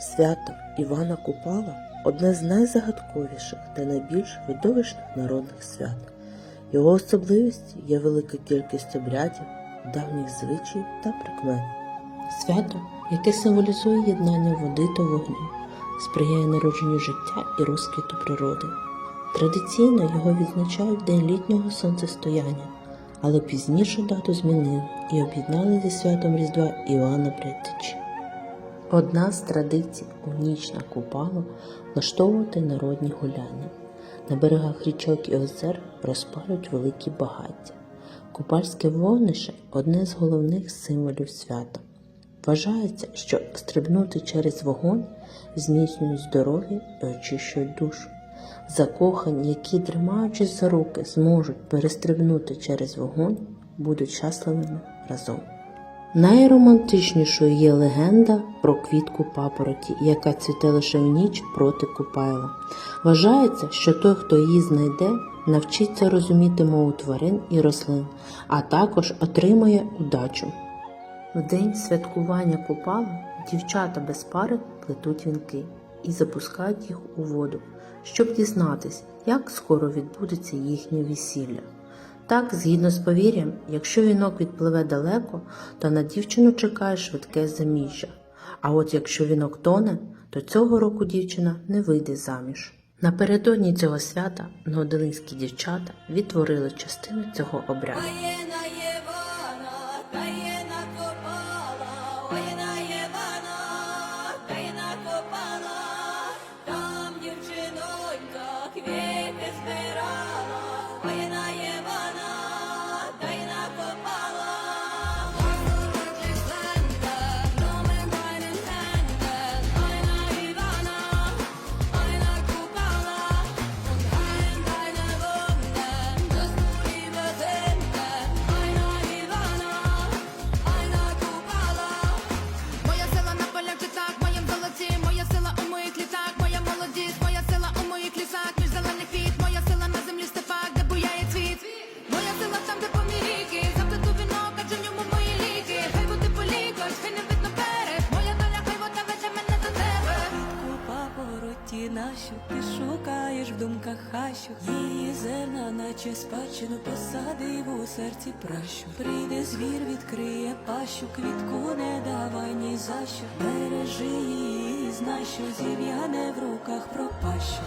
Свято Івана Купала одне з найзагадковіших та найбільш видовищних народних свят. Його особливістю є велика кількість обрядів, давніх звичаїв та прикмет. Свято, яке символізує єднання води та вогню, сприяє народженню життя і розквіту природи. Традиційно його відзначають день літнього сонцестояння, але пізніше дату змінили і об'єднали зі святом Різдва Івана Предтечі. Одна з традицій у ніч на Купалу влаштовувати народні гуляння. На берегах річок і озер розпалюють великі багаття. Купальське вогнище одне з головних символів свята. Вважається, що стрибнути через вогонь зміцнюють здоров'я і очищують душу. Закохані, які, тримаючись за руки, зможуть перестрибнути через вогонь, будуть щасливими разом. Найромантичнішою є легенда про квітку папороті, яка цвіте лише в ніч проти Купайла. Вважається, що той, хто її знайде, навчиться розуміти мову тварин і рослин, а також отримає удачу. В день святкування Купала дівчата без пари плетуть вінки і запускають їх у воду, щоб дізнатись, як скоро відбудеться їхнє весілля. Так, згідно з повір'ям, якщо вінок відпливе далеко, то на дівчину чекає швидке заміжжя. А от якщо вінок тоне, то цього року дівчина не вийде заміж. Напередодні цього свята новоделинські дівчата відтворили частину цього обряду. Шукаєш в думках хащу. Її зерна, наче спадщину посадив у серці пращу. Прийде звір, відкриє пащу, квітку не давай ні за що. Бережи її, знай, що зів'яне в руках пропащу